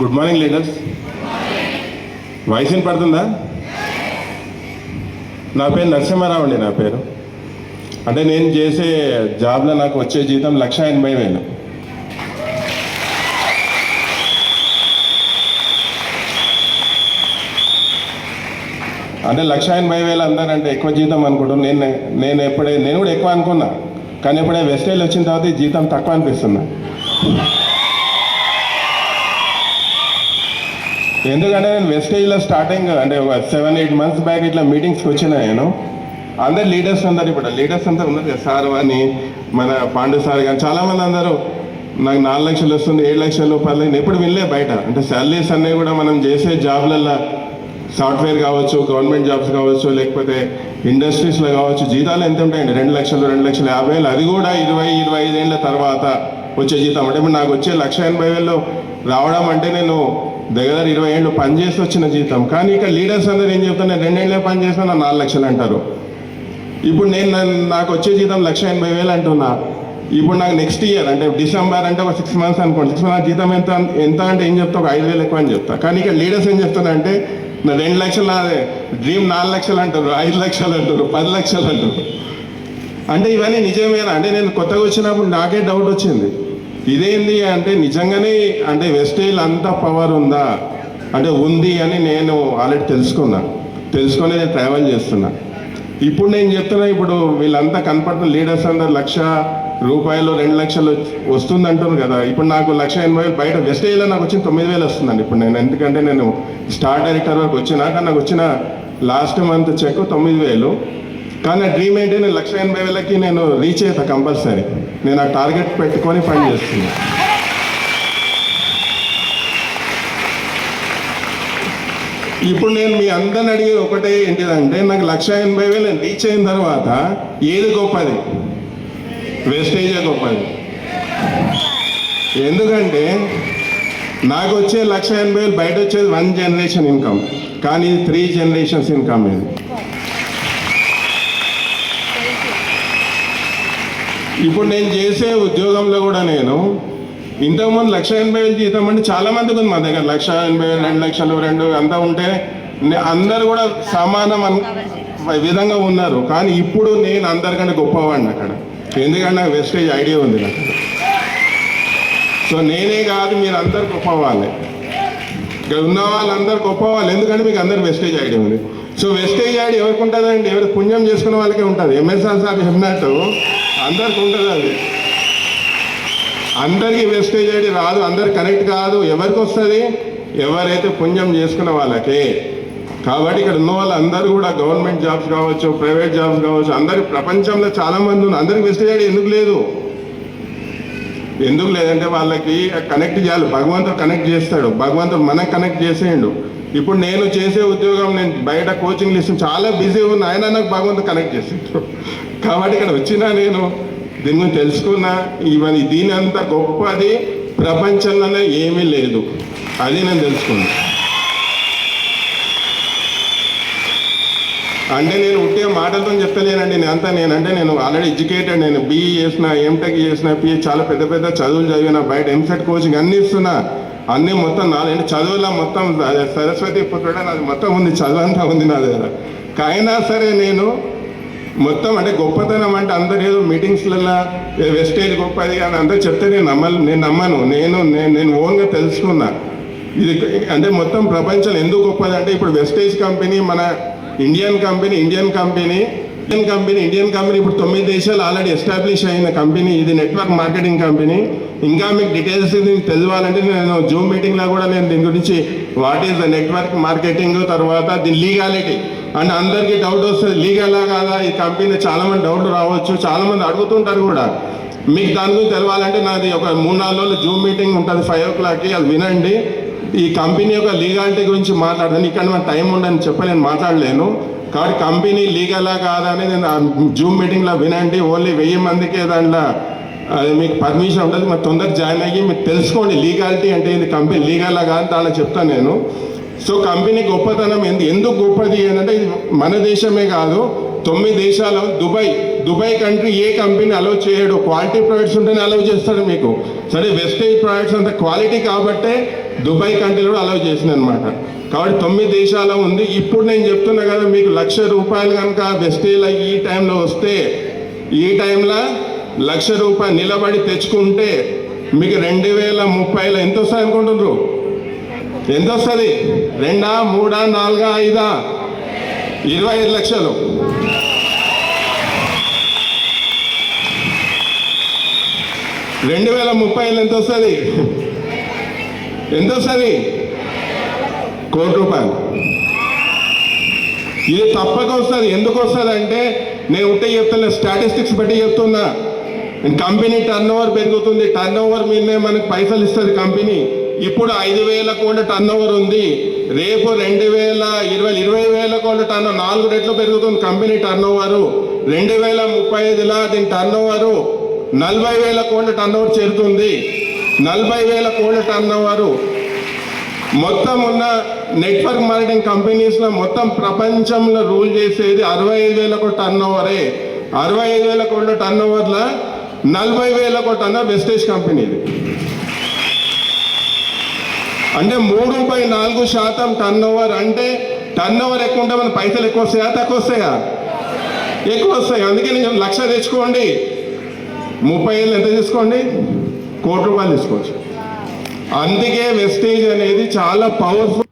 Good morning leaders voice ఏం పడుతుందా? నా పేరు నరసింహారావు అండి నా పేరు. అంటే నేను చేసే జాబ్లో నాకు వచ్చే జీతం లక్ష ఎనభై వేలు. అంటే లక్ష ఎనభై వేలు అందరంటే ఎక్కువ జీతం అనుకుంటున్నాను. నేను నేను ఎప్పుడే నేను కూడా ఎక్కువ అనుకున్నా. కానీ ఇప్పుడే వెస్టైల్ వచ్చిన తర్వాత జీతం తక్కువ అనిపిస్తుంది. ఎందుకంటే నేను వెస్టేజ్లో స్టార్టింగ్ అంటే ఒక సెవెన్ ఎయిట్ మంత్స్ బ్యాక్ ఇట్లా మీటింగ్స్కి వచ్చిన నేను. అందరు లీడర్స్ అందరు ఇప్పుడు లీడర్స్ అంతా ఉన్నారు కదా సార్ అని మన పాండు సార్ కానీ చాలామంది అందరూ నాకు నాలుగు లక్షలు వస్తుంది ఏడు లక్షల రూపాయలు ఎప్పుడు వినలే బయట. అంటే శాలరీస్ అన్నీ కూడా మనం చేసే జాబ్లల్లో సాఫ్ట్వేర్ కావచ్చు గవర్నమెంట్ జాబ్స్ కావచ్చు లేకపోతే ఇండస్ట్రీస్లో కావచ్చు జీతాలు ఎంత ఉంటాయండి? రెండు లక్షలు రెండు లక్షల యాభై వేలు. అది కూడా ఇరవై ఇరవై ఐదేళ్ళ తర్వాత వచ్చే జీతం. అంటే ఇప్పుడు నాకు వచ్చే లక్ష ఎనభై వేలు రావడం అంటే నేను దగ్గర ఇరవై ఏళ్ళు పనిచేసి వచ్చిన జీతం. కానీ ఇక్కడ లీడర్స్ అందరూ ఏం చెప్తాను నేను రెండేళ్ళే పని చేసినా నాలుగు లక్షలు అంటారు. ఇప్పుడు నేను నాకు వచ్చే జీతం లక్ష ఎనభై వేలు అంటున్నా. ఇప్పుడు నాకు నెక్స్ట్ ఇయర్ అంటే డిసెంబర్ అంటే ఒక సిక్స్ మంత్స్ అనుకోండి. సిక్స్ మంత్స్ జీతం ఎంత ఎంత అంటే ఏం చెప్తా? ఒక ఐదు వేలు ఎక్కువ అని చెప్తా. కానీ ఇక్కడ లీడర్స్ ఏం చెప్తారంటే రెండు లక్షలు నాదే. డ్రీమ్ నాలుగు లక్షలు అంటారు ఐదు లక్షలు అంటారు పది లక్షలు అంటారు. అంటే ఇవన్నీ నిజమేనా? అంటే నేను కొత్తగా వచ్చినప్పుడు నాకే డౌట్ వచ్చింది. ఇదేంది అంటే నిజంగానే అంటే వెస్టేజ్ అంత పవర్ ఉందా? అంటే ఉంది అని నేను ఆల్రెడీ తెలుసుకున్నా. తెలుసుకొని నేను ట్రావెల్ చేస్తున్నా. ఇప్పుడు నేను చెప్తున్నా ఇప్పుడు వీళ్ళంతా కనపడుతున్న లీడర్స్ అందరు లక్ష రూపాయలు రెండు లక్షలు వస్తుంది అంటున్నారు కదా. ఇప్పుడు నాకు లక్ష ఎనభై వేలు బయట వెస్టేజ్లో నాకు వచ్చిన తొమ్మిది వేలు వస్తుందండి. ఇప్పుడు నేను ఎందుకంటే నేను స్టార్ డైరెక్టర్ వరకు వచ్చినా కానీ నాకు వచ్చిన లాస్ట్ మంత్ చెక్ తొమ్మిది వేలు. కానీ నా డ్రీమ్ ఏంటి? నేను లక్ష ఎనభై వేలకి నేను రీచ్ అవుతా కంపల్సరీ. నేను ఆ టార్గెట్ పెట్టుకొని పని చేస్తున్నా. ఇప్పుడు నేను మీ అందరిని అడిగేది ఒకటే ఏంటిదంటే నాకు లక్ష ఎనభై వేలు రీచ్ అయిన తర్వాత ఏది గొప్పది? వేస్టేజే గొప్పది ఎందుకంటే నాకు వచ్చే లక్ష ఎనభై వేలు బయట వచ్చేది వన్ జనరేషన్ ఇన్కమ్ కానీ త్రీ జనరేషన్స్ ఇన్కమ్ ఇది. ఇప్పుడు నేను చేసే ఉద్యోగంలో కూడా నేను ఇంతకుముందు లక్ష ఎనభై వేలు జీతం అంటే చాలా మందికి ఉంది మా దగ్గర. లక్ష ఎనభై వేలు రెండు లక్షలు రెండు అంతా ఉంటే అందరు కూడా సమానం అన్ విధంగా ఉన్నారు. కానీ ఇప్పుడు నేను అందరికంటే గొప్పవాడిని అక్కడ. ఎందుకంటే నాకు వెస్టేజ్ ఐడియా ఉంది నాకు. సో నేనే కాదు మీరు అందరు గొప్పవాళ్ళే. ఇక్కడ ఉన్న వాళ్ళందరు గొప్పవాళ్ళు. ఎందుకంటే మీకు అందరు వెస్టేజ్ ఐడియా ఉంది. సో వెస్టేజ్ ఐడియా ఎవరికి ఉంటుందండి ఎవరు పుణ్యం చేసుకున్న వాళ్ళకే ఉంటుంది. ఎంఎస్ఆర్ సార్ చెప్పినట్టు అందరికి ఉంటుంది అది. అందరికీ వెస్టేజ్ ఐడి రాదు. అందరు కనెక్ట్ కాదు. ఎవరికి వస్తుంది? ఎవరైతే పుణ్యం చేసుకున్న వాళ్ళకే. కాబట్టి ఇక్కడ ఉన్న వాళ్ళందరూ కూడా గవర్నమెంట్ జాబ్స్ కావచ్చు ప్రైవేట్ జాబ్స్ కావచ్చు అందరి ప్రపంచంలో చాలా మంది ఉన్నారు. అందరికి వెస్టేజ్ ఎందుకు లేదు? ఎందుకు లేదంటే వాళ్ళకి కనెక్ట్ చేయాలి. భగవంతుడు కనెక్ట్ చేస్తాడు. భగవంతుడు మనకు కనెక్ట్ చేసేయండు. ఇప్పుడు నేను చేసే ఉద్యోగం నేను బయట కోచింగ్ ఇస్తాను చాలా బిజీ ఉన్నా ఆయన నాకు భగవంతుడు కనెక్ట్ చేసాడు కాబట్టి ఇక్కడ వచ్చినా నేను దీని గురించి తెలుసుకున్నా ఇవన్నీ దీని అంత గొప్పది ప్రపంచంలోనే ఏమీ లేదు. అది నేను తెలుసుకున్నాను అంటే నేను ఉంటే మాటలతో చెప్తలేనండి నేను అంతా నేనంటే నేను ఆల్రెడీ ఎడ్యుకేటెడ్ నేను బీఈ చేసిన ఎంటెక్ చేసిన పిఏ చాలా పెద్ద పెద్ద చదువులు చదివిన బయట ఎంసెట్ కోచింగ్ అన్ని ఇస్తున్నా. అన్నీ మొత్తం నాలుగు చదువులా మొత్తం సరస్వతి పుత్రుడు నాది మొత్తం ఉంది చదువు అంతా ఉంది నా దగ్గర. అయినా సరే నేను మొత్తం అంటే గొప్పతనం అంటే అందరు ఏదో మీటింగ్స్లలో వెస్టేజ్ గొప్పది అని అందరూ చెప్తే నేను నమ్మను నేను నమ్మను. నేను నేను నేను ఓన్గా తెలుసుకున్నా. ఇది అంటే మొత్తం ప్రపంచం ఎందుకు గొప్పది అంటే ఇప్పుడు వెస్టేజ్ కంపెనీ మన Indian company Indian company Indian company Indian company ఇప్పుడు తొమ్మిది దేశాలు ఆల్రెడీ ఎస్టాబ్లిష్ అయిన కంపెనీ ఇది నెట్వర్క్ మార్కెటింగ్ కంపెనీ ఇంకా మీకు డీటెయిల్స్ తెలియాలంటే నేను జూమ్ మీటింగ్లో కూడా నేను దీని గురించి what is the network marketing తర్వాత దీని లీగాలిటీ అండ్ అందరికీ డౌట్ వస్తుంది లీగలా కాదా? ఈ కంపెనీ చాలా మంది డౌట్ రావచ్చు చాలా మంది అడుగుతుంటారు కూడా. మీకు దాని గురించి తెలవాలంటే నాది ఒక మూడు నాలుగు రోజులు జూమ్ మీటింగ్ ఉంటుంది ఫైవ్ ఓ క్లాక్కి అది వినండి. ఈ కంపెనీ యొక్క లీగాలిటీ గురించి మాట్లాడదాను ఇక్కడ మన టైం ఉండని చెప్పి నేను మాట్లాడలేను. కాబట్టి కంపెనీ లీగలా కాదా నేను జూమ్ మీటింగ్లో వినండి. ఓన్లీ వెయ్యి మందికే దాంట్లో అది మీకు పర్మిషన్ ఉంటుంది. మరి తొందరగా జాయిన్ అయ్యి మీరు తెలుసుకోండి లీగాలిటీ అంటే ఇది కంపెనీ లీగలా కాదు దాంట్లో చెప్తాను నేను. సో కంపెనీ గొప్పతనం ఎందు ఎందుకు గొప్పది ఏంటంటే ఇది మన దేశమే కాదు తొమ్మిది దేశాలు దుబాయ్ దుబాయ్ కంట్రీ ఏ కంపెనీ అలౌ చేయడు. క్వాలిటీ ప్రొడక్ట్స్ ఉంటేనే అలౌ చేస్తాడు మీకు. సరే వెస్టేజ్ ప్రొడక్ట్స్ అంత క్వాలిటీ కాబట్టే దుబాయ్ కంట్రీలో కూడా అలౌ చేసింది అనమాట కాబట్టి తొమ్మిది దేశాల ఉంది. ఇప్పుడు నేను చెప్తున్నా కదా మీకు లక్ష రూపాయలు కనుక వెస్టేజ్ ఈ టైంలో వస్తే ఈ టైంలో లక్ష రూపాయలు నిలబడి తెచ్చుకుంటే మీకు రెండు వేల ముప్పైలో ఎంత వస్తుంది అనుకుంటున్నారు? ఎంత వస్తుంది? రెండా మూడా నాలుగా ఐదా? ఇరవై ఐదు లక్షలు. రెండు వేల ముప్పైలో ఎంత వస్తుంది? ఎంత వస్తుంది కోటి రూపాయలు. ఇది తప్పక వస్తుంది? ఎందుకు వస్తుంది అంటే నేను ఉంటే చెప్తున్నా స్టాటిస్టిక్స్ బట్టి చెప్తున్నా. కంపెనీ టర్న్ ఓవర్ పెరుగుతుంది. టర్న్ ఓవర్ మీదనే మనకు పైసలు ఇస్తుంది కంపెనీ ఇప్పుడు ఐదు వేల కోట్ల టర్న్ ఓవర్ ఉంది. రేపు రెండు వేల ఇరవై ఇరవై వేల కోట్ల టర్న్ నాలుగు రెట్లు పెరుగుతుంది కంపెనీ టర్న్ ఓవరు రెండు వేల ముప్పై ఐదులా దీని టర్న్ ఓవరు నలభై వేల కోట్ల టర్న్ ఓవర్ చేరుతుంది. నలభై వేల కోట్ల టర్న్ వారు మొత్తం ఉన్న నెట్వర్క్ మార్కెటింగ్ కంపెనీస్లో మొత్తం ప్రపంచంలో రూల్ చేసేది అరవై ఐదు వేల కోట్ల టర్న్ ఓవరే అరవై ఐదు వేల కోట్ల టర్న్ ఓవర్లో నలభై వేల కోట్ల అన్న వెస్టేజ్ కంపెనీది. అంటే మూడు బై నాలుగు శాతం టర్న్ ఓవర్ అంటే టర్న్ ఓవర్ ఎక్కువ ఉంటే మన పైసలు ఎక్కువ వస్తాయా? తక్కువ వస్తాయా? ఎక్కువ వస్తాయి. అందుకే నేను లక్ష తెచ్చుకోండి. ముప్పై ఏళ్ళు ఎంత తీసుకోండి? కోటి రూపాయలు తీసుకోవచ్చు. అందుకే వెస్టేజ్ అనేది చాలా పవర్ఫుల్